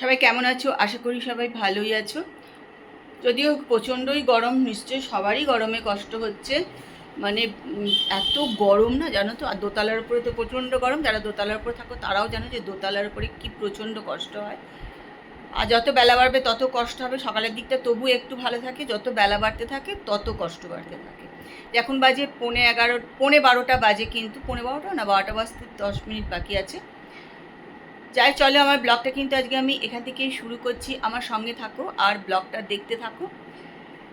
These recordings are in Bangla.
সবাই কেমন আছো? আশা করি সবাই ভালোই আছো। যদিও প্রচণ্ডই গরম, নিশ্চয়ই সবারই গরমে কষ্ট হচ্ছে। মানে এত গরম না, জানো তো? আর দোতলার উপরে তো প্রচণ্ড গরম, যারা দোতলার উপরে থাকো তারাও জানো যে দোতলার উপরে কি প্রচণ্ড কষ্ট হয়। আর যত বেলা বাড়বে তত কষ্ট হবে, সকালের দিকটা তবু একটু ভালো থাকে, যত বেলা বাড়তে থাকে তত কষ্ট বাড়তে থাকে। এখন বাজে পৌনে এগারো, পৌনে বারোটা বাজে কিন্তু, পৌনে বারোটা না, বারোটা বাজতে দশ মিনিট বাকি আছে। যাই, চলো আমার ব্লগটা কিন্তু আজকে আমি এখান থেকেই শুরু করছি। আমার সঙ্গে থাকো আর ব্লগটা দেখতে থাকো।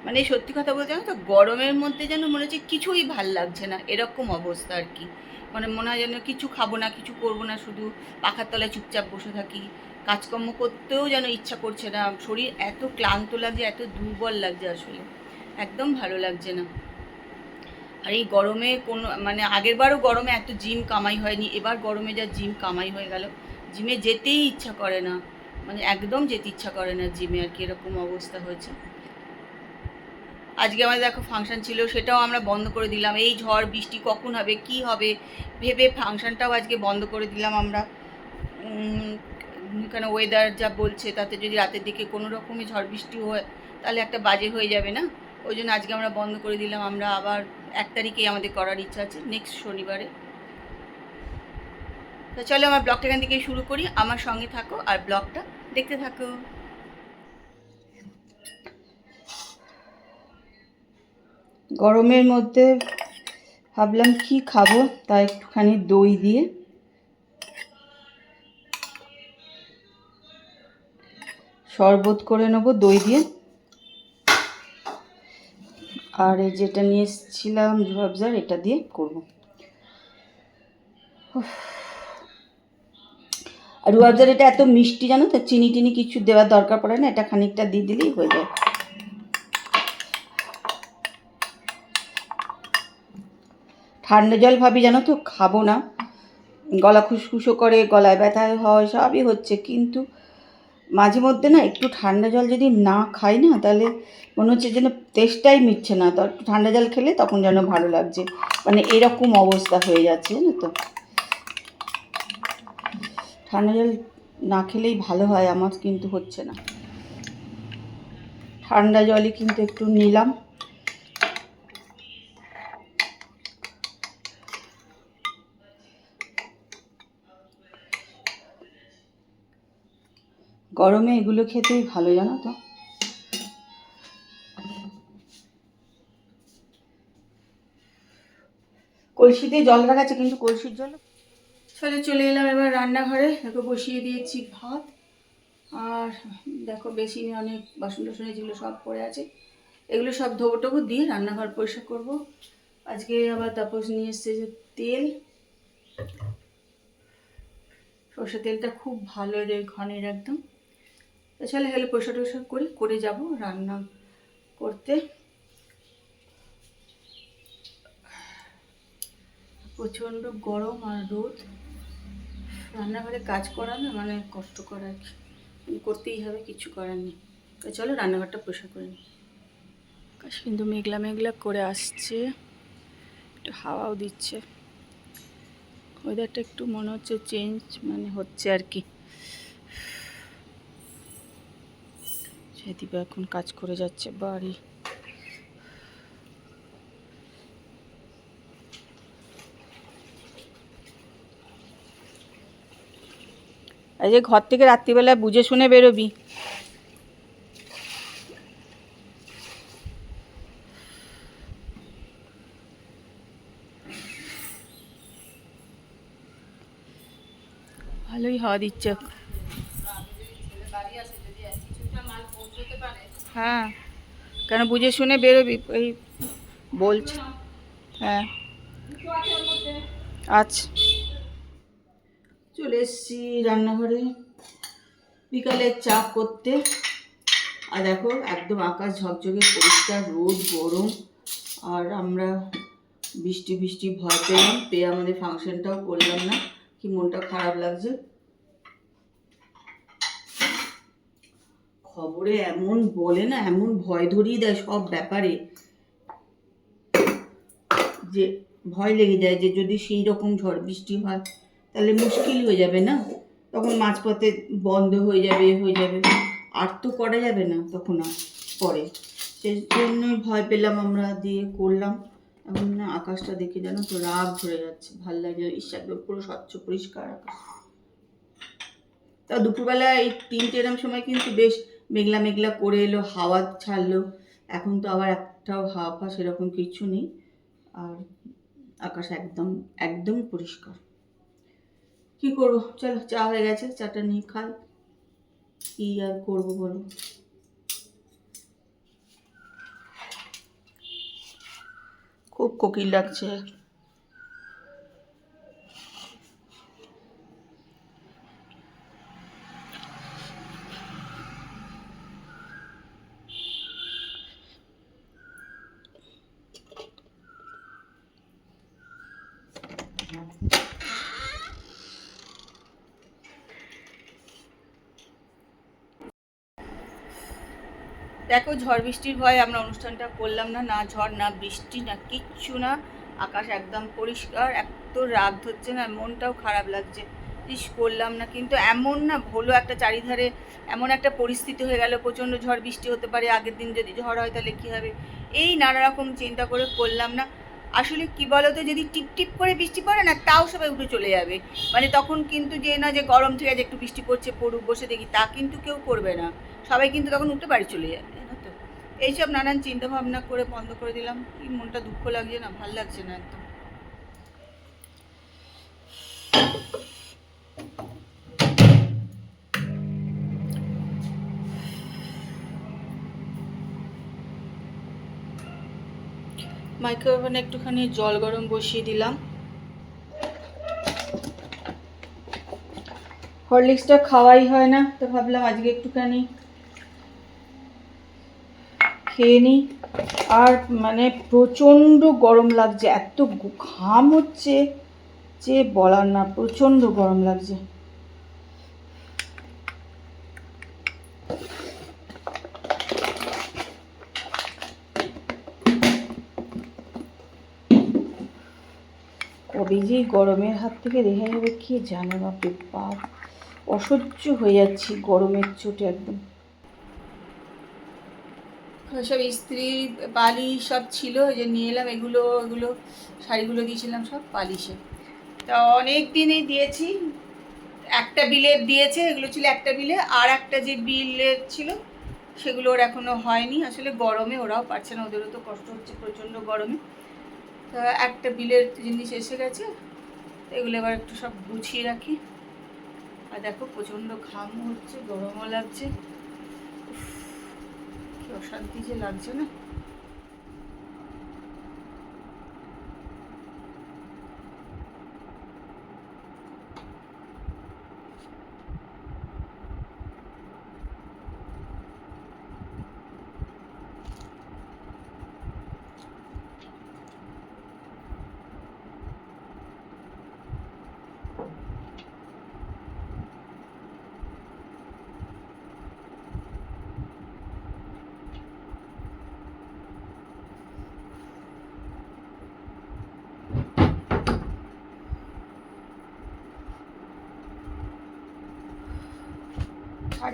মানে সত্যি কথা বলতে জানো তো, গরমের মধ্যে যেন মনে হচ্ছে কিছুই ভালো লাগছে না, এরকম অবস্থা আর কি। মানে মনে হয় যেন কিছু খাব না, কিছু করব না, শুধু পাখার তলায় চুপচাপ বসে থাকি। কাজকর্ম করতেও যেন ইচ্ছা করছে না, শরীর এত ক্লান্ত লাগছে, এত দুর্বল লাগছে আসলে। একদম ভালো লাগছে না। আর এই গরমে কোনো মানে আগেরবারও গরমে এত জিম কামাই হয়নি, এবার গরমে যা জিম কামাই হয়ে গেল জিমে যেতেই ইচ্ছা করে না। মানে একদম যেতে ইচ্ছা করে না জিমে আর কি, এরকম অবস্থা হয়েছে। আজকে আমাদের দেখো ফাংশন ছিল, সেটাও আমরা বন্ধ করে দিলাম। এই ঝড়, বৃষ্টি কখন হবে, কি হবে, ভেবে ফাংশনটাও আজকে বন্ধ করে দিলাম আমরা। কেন ওয়েদার যা বলছে, তাতে যদি রাতের দিকে কোনো রকমই ঝড়, বৃষ্টি হয়, তাহলে একটা বাজে হয়ে যাবে না? ওই জন্য আজকে আমরা বন্ধ করে দিলাম। আমরা আবার এক তারিখেই আমাদের করার ইচ্ছা আছে নেক্সট শনিবারে। তো চলো আমার ব্লগটা এখান থেকে শুরু করি। আমার সঙ্গে থাকো আর ব্লগটা দেখতে থাকো। গরমের মধ্যে ভাবলাম কি খাব তা একটুখানি দই দিয়ে। শরবত করে নেব দই দিয়ে। আর এই যেটা নিয়ে এসেছিলাম রুয়াবজার এটা দিয়ে করব। আর রুয়াবজার এটা এত মিষ্টি জানো তো, চিনি টিনি কিছু দেওয়ার দরকার পড়ে না, এটা খানিকটা দিয়ে দিলেই হয়ে যায়। ঠান্ডা জল ভাবি জানো তো, খাব না। গলা খুসখুসো করে, গলায় ব্যথা হয়, সবই হচ্ছে। কিন্তু মাঝে মধ্যে না, একটু ঠান্ডা জল যদি না খাই না, তাহলে মনে হচ্ছে যেন তেষ্টাই মিটছে না। তো ঠান্ডা জল খেলে তখন যেন ভালো লাগছে। মানে এরকম অবস্থা হয়ে যাচ্ছে, জানো তো। ঠান্ডা জল না খেলেই ভালো হয়, আমার কিন্তু হচ্ছে না। ঠান্ডা জলই কিন্তু একটু নিলাম। গরমে এগুলো খেতেই ভালো, জানো তো। কলসিতে জল রাখা আছে, কিন্তু কলসির জল চলে চলে এলাম এবার রান্নাঘরে। দেখো, বসিয়ে দিয়েছি ভাত। আর দেখো, বেসিনে অনেক বাসন টাসন যেগুলো সব পড়ে আছে। এগুলো সব ধোবো টোবো দিয়ে রান্নাঘর পরিষ্কার করব। আজকে আবার তাপস নিয়ে এসছে যে তেল। সর্ষে তেলটা খুব ভালো রে ঘনের একদম। তো চলে গেলে পয়সা টয়সা করি, করে যাব রান্না করতে। প্রচণ্ড গরম আর রোদ। রান্নাঘরে কাজ করা না মানে কষ্ট করা আর কি? করতেই হবে, কিছু করার নেই। তো চলো রান্নাঘরটা পরিষ্কার করে নিই। আকাশ কিন্তু মেঘলা মেঘলা করে আসছে। একটু হাওয়াও দিচ্ছে। ওয়েদারটা একটু মনে হচ্ছে চেঞ্জ মানে হচ্ছে আর কি। সেদিবা এখন কাজ করে যাচ্ছে বাড়ি। এই যে ঘর থেকে রাত্রিবেলা বুঝে শুনে বেরোবি। ভালোই হওয়া দিচ্ছে। হ্যাঁ কেন বুঝে শুনে বেরোবি, এই বলছি। হ্যাঁ। আচ্ছা। চলে এসেছি রান্নাঘরে। বিকালে চা করতে। আর দেখো, একদম আকাশ ঝকঝকে, পরিষ্কার রোদ, গরম। আর আমরা বৃষ্টি বৃষ্টি ভয় পেলাম, পেয়ে আমাদের ফাংশনটাও করলাম না। কি মনটা খারাপ লাগছে। খবরে এমন বলে না, এমন ভয় ধরিয়ে দেয় সব ব্যাপারে। যে ভয় লেগে যায় যে যদি সেই রকম ঝড় বৃষ্টি হয় তাহলে মুশকিল হয়ে যাবে না? তখন মাঝপথে বন্ধ হয়ে যাবে হয়ে যাবে। আর তো করা যাবে না তখন আর পরে। সেই জন্যই ভয় পেলাম আমরা, দিয়ে করলাম। এখন না আকাশটা দেখে যেন তো রাগ ধরে যাচ্ছে। ভালো লাগে ইস একদম পুরো স্বচ্ছ, পরিষ্কার আকাশ। তা দুপুরবেলা এই তিনটে এরম সময় কিন্তু বেশ মেঘলা মেঘলা করে এলো, হাওয়া ছাড়লো। এখন তো আবার একটাও হাওয়া সেরকম কিছু নেই। আর আকাশ একদম একদমই পরিষ্কার। কি করব? চলো, চা হয়ে গেছে, চাটা নিয়ে খাই। কি আর করব বলো? খুব কোকিল লাগছে দেখো, ঝড় বৃষ্টির ভয়ে আমরা অনুষ্ঠানটা করলাম না না ঝড়, না বৃষ্টি, না কিচ্ছু না। আকাশ একদম পরিষ্কার এত রাগ হচ্ছে না, মনটাও খারাপ লাগছে। ইস, করলাম না, কিন্তু এমন না হলো একটা চারিধারে এমন একটা পরিস্থিতি হয়ে গেল, প্রচণ্ড ঝড় বৃষ্টি হতে পারে, আগের দিন যদি ঝড় হয় তাহলে কী হবে? এই নানা রকম চিন্তা করে করলাম না। আসলে কি বলতো, যদি টিপ টিপ করে বৃষ্টি পড়ে না, তাও সবাই উঠে চলে যাবে। মানে তখন কিন্তু যে না যে গরম, ঠিক আছে, একটু বৃষ্টি পড়ছে, পড়ুক, বসে দেখি, তা কিন্তু কেউ করবে না। সবাই কিন্তু তখন উঠে বাড়ি চলে যাবে। এইসব নানান চিন্তা ভাবনা করে বন্ধ করে দিলাম। কি মনটা দুঃখ লাগছে না, ভালো লাগছে না একদম। মাইক্রোওভেনে একটুখানি জল গরম বসিয়ে দিলাম। হরলিক্সটা খাওয়াই হয় না, তো ভাবলাম আজকে একটুখানি খেয়ে নিই। আর মানে প্রচণ্ড গরম লাগছে, এত ঘাম হচ্ছে যে বলার না, প্রচণ্ড গরম লাগছে। কবে যে গরমের হাত থেকে রেহাই হবে কে জানে, বাপরে বাপ। অসহ্য হয়ে যাচ্ছি গরমের চোটে একদম। সব ইস্ত্রি বালিশ সব ছিল যে নিয়ে এলাম এগুলো এগুলো, শাড়িগুলো দিয়েছিলাম সব পালিশে। তা অনেক দিনই দিয়েছি, একটা বিলে দিয়েছে, এগুলো ছিল একটা বিলে, আর একটা যে বিলের ছিল, সেগুলো ওর এখনও হয়নি। আসলে গরমে ওরাও পারছে না, ওদেরও তো কষ্ট হচ্ছে, প্রচণ্ড গরমে। তা একটা বিলের জিনিস এসে গেছে, এগুলো এবার একটু সব গুছিয়ে রাখি। আর দেখো প্রচণ্ড ঘামও হচ্ছে, গরমও লাগছে। অশান্তি যে লাগছে না?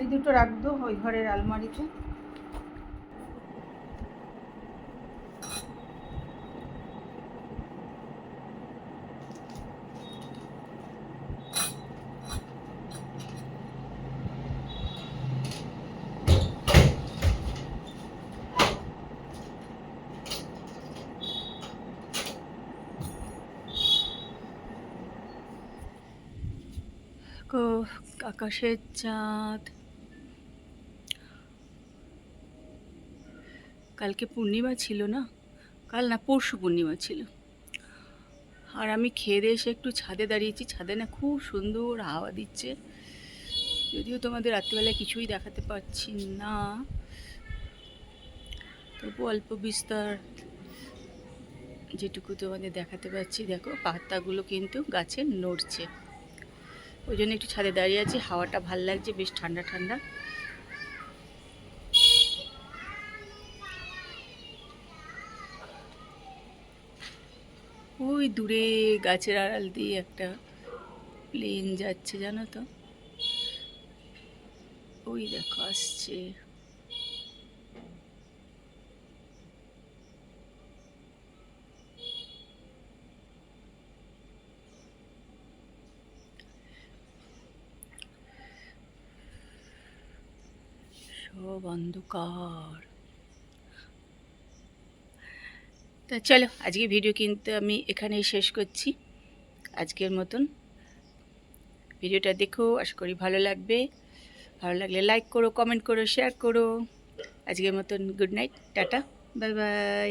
শাড়ি দুটো রাখব ওই ঘরের আলমারিতে। আকাশের চাঁদ কালকে পূর্ণিমা ছিল না? কাল না পরশু পূর্ণিমা ছিল। আর আমি খেয়ে দিয়ে এসে একটু ছাদে দাঁড়িয়েছি। ছাদে না খুব সুন্দর হাওয়া দিচ্ছে। যদিও তোমাদের রাত্রিবেলায় কিছুই দেখাতে পারছি না। তবু অল্প বিস্তর যেটুকু তোমাদের দেখাতে পারছি। দেখো, পাতাগুলো কিন্তু গাছে নড়ছে। ওই জন্য একটু ছাদে দাঁড়িয়ে আছি। হাওয়াটা ভালো লাগছে, বেশ ঠান্ডা ঠান্ডা। ওই দূরে গাছের আড়াল দিয়ে একটা প্লেন যাচ্ছে, জানো তো? ওই দেখো, আসছে। সব অন্ধকার। তা চলো আজকে ভিডিও কিন্তু আমি এখানেই শেষ করছি। আজকের মতন ভিডিওটা দেখো, আশা করি ভালো লাগবে। ভালো লাগলে লাইক করো কমেন্ট করো শেয়ার করো। আজকের মতন good night tata bye bye